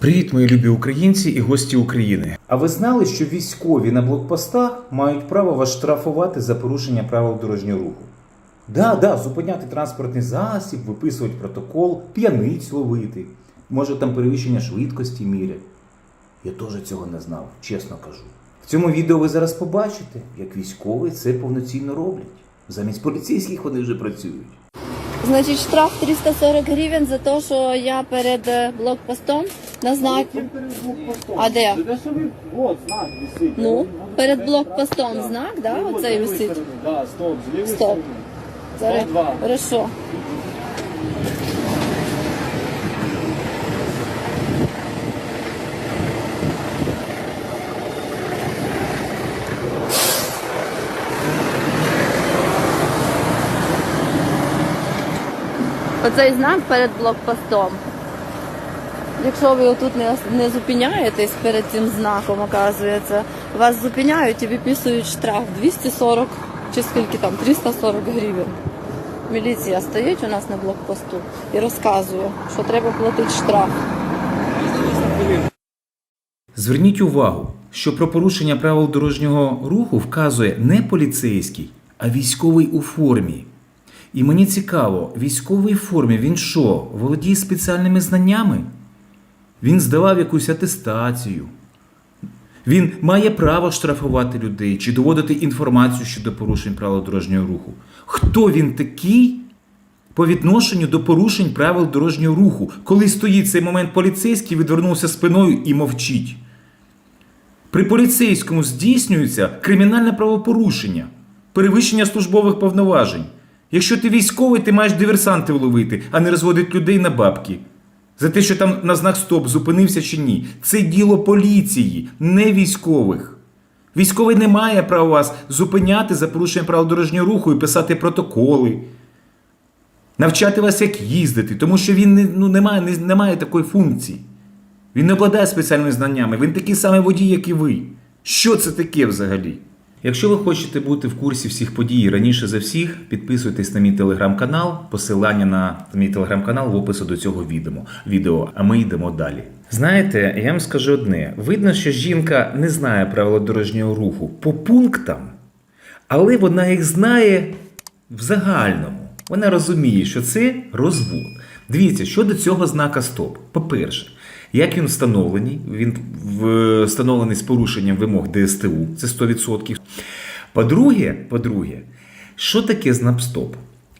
Привіт, мої любі українці і гості України. А ви знали, що військові на блокпостах мають право вас штрафувати за порушення правил дорожнього руху? Да, да, зупиняти транспортний засіб, виписувати протокол, п'яниць ловити. Може там перевищення швидкості мірять. Я теж цього не знав, чесно кажу. В цьому відео ви зараз побачите, як військові це повноцінно роблять. Замість поліцейських вони вже працюють. Значить, штраф 340 гривень за те, що я перед е, блокпостом на знак. А де? Ну, перед блокпостом знак, да, оцей висить. Да, стоп, з лівої Стоп. Зараз. Хорошо. Оцей знак перед блокпостом. Якщо ви отут не, не зупиняєтесь перед цим знаком, оказується, вас зупиняють і виписують штраф 240 чи скільки там, 340 гривень. Міліція стоїть у нас на блокпосту і розказує, що треба платити штраф. Зверніть увагу, що про порушення правил дорожнього руху вказує не поліцейський, а військовий у формі. І мені цікаво, військовий формі він що, володіє спеціальними знаннями? Він здавав якусь атестацію. Він має право штрафувати людей чи доводити інформацію щодо порушень правил дорожнього руху. Хто він такий по відношенню до порушень правил дорожнього руху, коли стоїть цей момент поліцейський, відвернувся спиною і мовчить? При поліцейському здійснюється кримінальне правопорушення, перевищення службових повноважень. Якщо ти військовий, ти маєш диверсантів ловити, а не розводити людей на бабки. За те, що там на знак стоп зупинився чи ні. Це діло поліції, не військових. Військовий не має права вас зупиняти за порушення правил дорожнього руху і писати протоколи, навчати вас, як їздити, тому що він не, ну, не, має, не, не має такої функції. Він не обладає спеціальними знаннями, він такий самий водій, як і ви. Що це таке взагалі? Якщо ви хочете бути в курсі всіх подій раніше за всіх, підписуйтесь на мій телеграм-канал. Посилання на мій телеграм-канал в описі до цього відео. А ми йдемо далі. Знаєте, я вам скажу одне: видно, що жінка не знає правила дорожнього руху по пунктам, але вона їх знає в загальному. Вона розуміє, що це розвод. Дивіться, щодо цього знака стоп. По-перше, як він встановлений, він встановлений з порушенням вимог ДСТУ, це 100%. По-друге, по-друге, що таке знак стоп?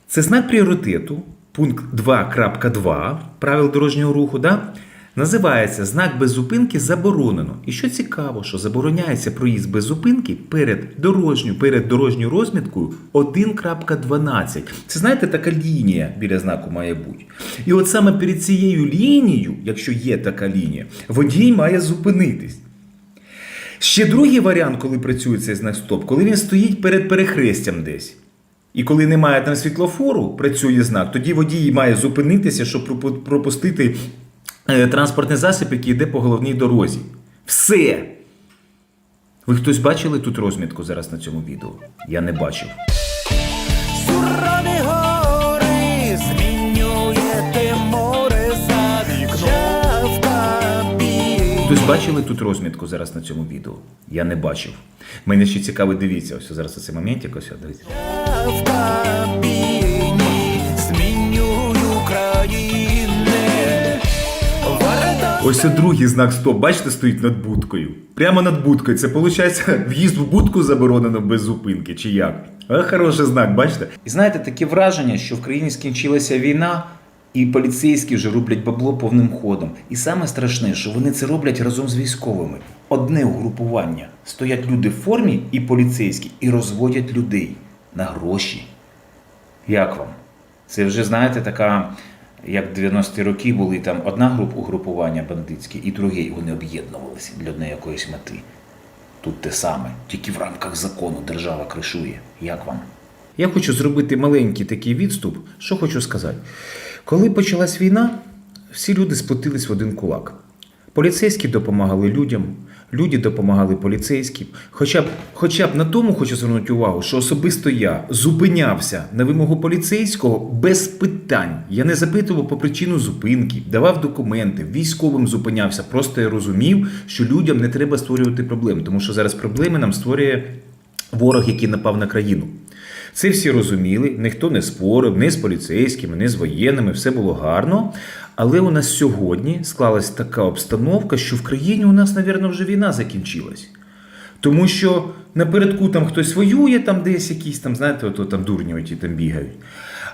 Це знак пріоритету, пункт 2.2 правил дорожнього руху, да? Називається знак без зупинки заборонено. І що цікаво, що забороняється проїзд без зупинки перед дорожньою, перед дорожньою розміткою 1.12. Це знаєте, така лінія біля знаку має бути. І от саме перед цією лінією, якщо є така лінія, водій має зупинитись. Ще другий варіант, коли працює цей знак стоп, коли він стоїть перед перехрестям десь. І коли немає там світлофору, працює знак, тоді водій має зупинитися, щоб пропустити транспортний засіб, який йде по головній дорозі. Все. Ви хтось бачили тут розмітку зараз на цьому відео? Я не бачив. Сурові гори змінюєте море за вікном. Хтось бачили тут розмітку зараз на цьому відео? Я не бачив. Мене ще цікаво, дивіться, ось зараз цей моментик, ось дивіться. Я в кабіні змінюю країни. Ось це другий знак стоп, бачите, стоїть над будкою. Прямо над будкою. Це виходить, в'їзд в будку заборонено без зупинки, чи як? Хороший знак, бачите? І знаєте, таке враження, що в країні скінчилася війна, і поліцейські вже роблять бабло повним ходом. І саме страшне, що вони це роблять разом з військовими. Одне угрупування. Стоять люди в формі і поліцейські, і розводять людей на гроші. Як вам? Це вже, знаєте, така, як 90-ті роки були там одна група угрупування бандитське і друге, і вони об'єднувалися для однієї якоїсь мети. Тут те саме, тільки в рамках закону держава кришує. Як вам? Я хочу зробити маленький такий відступ. Що хочу сказати? Коли почалась війна, всі люди сплотились в один кулак. Поліцейські допомагали людям, люди допомагали поліцейським. Хоча б, хоча б на тому хочу звернути увагу, що особисто я зупинявся на вимогу поліцейського без питань. Я не запитував по причину зупинки, давав документи, військовим зупинявся. Просто я розумів, що людям не треба створювати проблем, тому що зараз проблеми нам створює ворог, який напав на країну. Це всі розуміли, ніхто не спорив, ні з поліцейськими, ні з воєнними, все було гарно. Але у нас сьогодні склалась така обстановка, що в країні у нас, мабуть, вже війна закінчилась. Тому що напередку там хтось воює, там десь якісь там, знаєте, ото там дурні оті там бігають.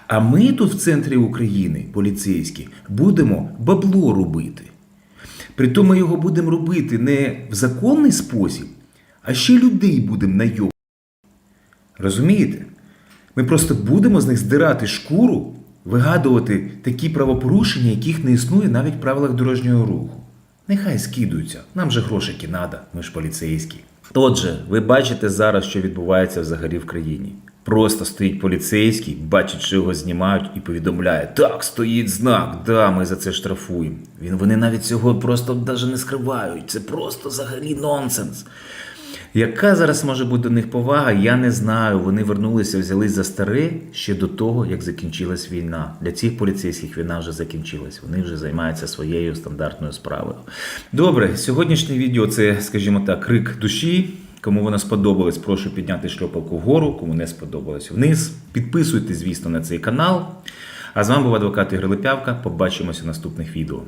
А ми тут в центрі України, поліцейські, будемо бабло робити. Притом ми його будемо робити не в законний спосіб, а ще людей будемо найобувати. Розумієте? Ми просто будемо з них здирати шкуру, вигадувати такі правопорушення, яких не існує навіть в правилах дорожнього руху. Нехай скидуються, нам же грошики надо, ми ж поліцейські. Отже, ви бачите зараз, що відбувається взагалі в країні. Просто стоїть поліцейський, бачить, що його знімають, і повідомляє: так, стоїть знак, да, ми за це штрафуємо. Він вони навіть цього просто навіть не скривають. Це просто взагалі нонсенс. Яка зараз може бути до них повага, я не знаю. Вони вернулися, взялись за старе ще до того, як закінчилась війна. Для цих поліцейських війна вже закінчилась. Вони вже займаються своєю стандартною справою. Добре, сьогоднішнє відео це, скажімо так, крик душі. Кому воно сподобалось, прошу підняти шльопалку вгору, кому не сподобалось вниз. Підписуйтесь, звісно, на цей канал. А з вами був адвокат Ігор Липявка. Побачимося в наступних відео.